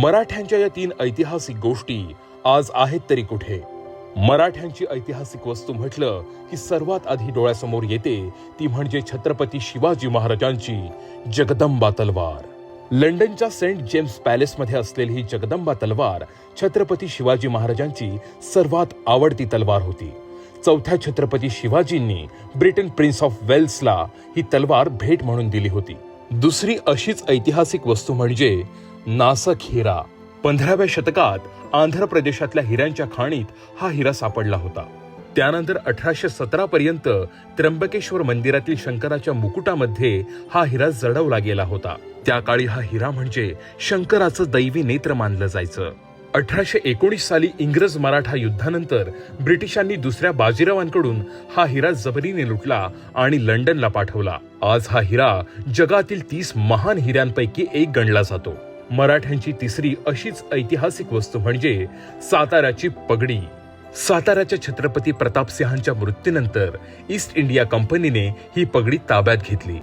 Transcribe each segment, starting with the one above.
मराठ्यांच्या या तीन ऐतिहासिक गोष्टी आज आहेत तरी कुठे? मराठ्यांची ऐतिहासिक वस्तू म्हटलं की सर्वात आधी डोळ्यासमोर येते ती म्हणजे छत्रपती शिवाजी महाराजांची जगदंबा तलवार. लंडनच्या सेंट जेम्स पॅलेसमध्ये असलेली ही जगदंबा तलवार छत्रपती शिवाजी महाराजांची सर्वात आवडती तलवार होती. चौथ्या छत्रपती शिवाजींनी ब्रिटन प्रिन्स ऑफ वेल्सला ही तलवार भेट म्हणून दिली होती. दुसरी अशीच ऐतिहासिक वस्तू म्हणजे नासक हिरा पंधराव्या शतकात आंध्र प्रदेशातल्या हिऱ्यांच्या खाणीत हा हिरा सापडला होता. त्यानंतर अठराशे सतरा पर्यंत त्र्यंबकेश्वर मंदिरातील शंकराच्या मुकुटामध्ये हा हिरा जडवला गेला होता. त्या काळी हा हिरा म्हणजे शंकराचं दैवी नेत्र मानलं जायचं. अठराशे एकोणीस साली इंग्रज मराठा युद्धानंतर ब्रिटिशांनी दुसऱ्या बाजीरावांकडून हा हिरा जबरीने लुटला आणि लंडनला पाठवला. आज हा हिरा जगातील तीस महान हिऱ्यांपैकी एक गणला जातो. मराठ्यांची तिसरी अशीच ऐतिहासिक वस्तू म्हणजे साताऱ्याची पगडी. साताऱ्याच्या छत्रपती प्रतापसिंहांच्या मृत्यूनंतर ईस्ट इंडिया कंपनीने ही पगडी ताब्यात घेतली.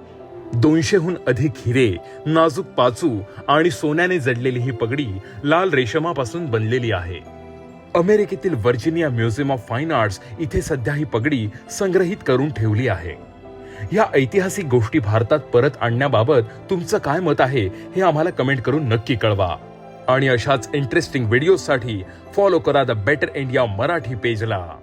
दोनशेहून अधिक हिरे नाजूक पाचू आणि सोन्याने जडलेली ही पगडी लाल रेशमापासून बनलेली आहे. अमेरिकेतील Virginia museum of fine arts इथे सध्या ही पगडी संग्रहित करून ठेवली आहे. या ऐतिहासिक गोष्टी भारतात परत आणण्याबाबत तुमचं काय मत आहे हे आम्हाला कमेंट करून नक्की कळवा. आणि अशाच इंटरेस्टिंग व्हिडिओसाठी फॉलो करा द बेटर इंडिया मराठी पेजला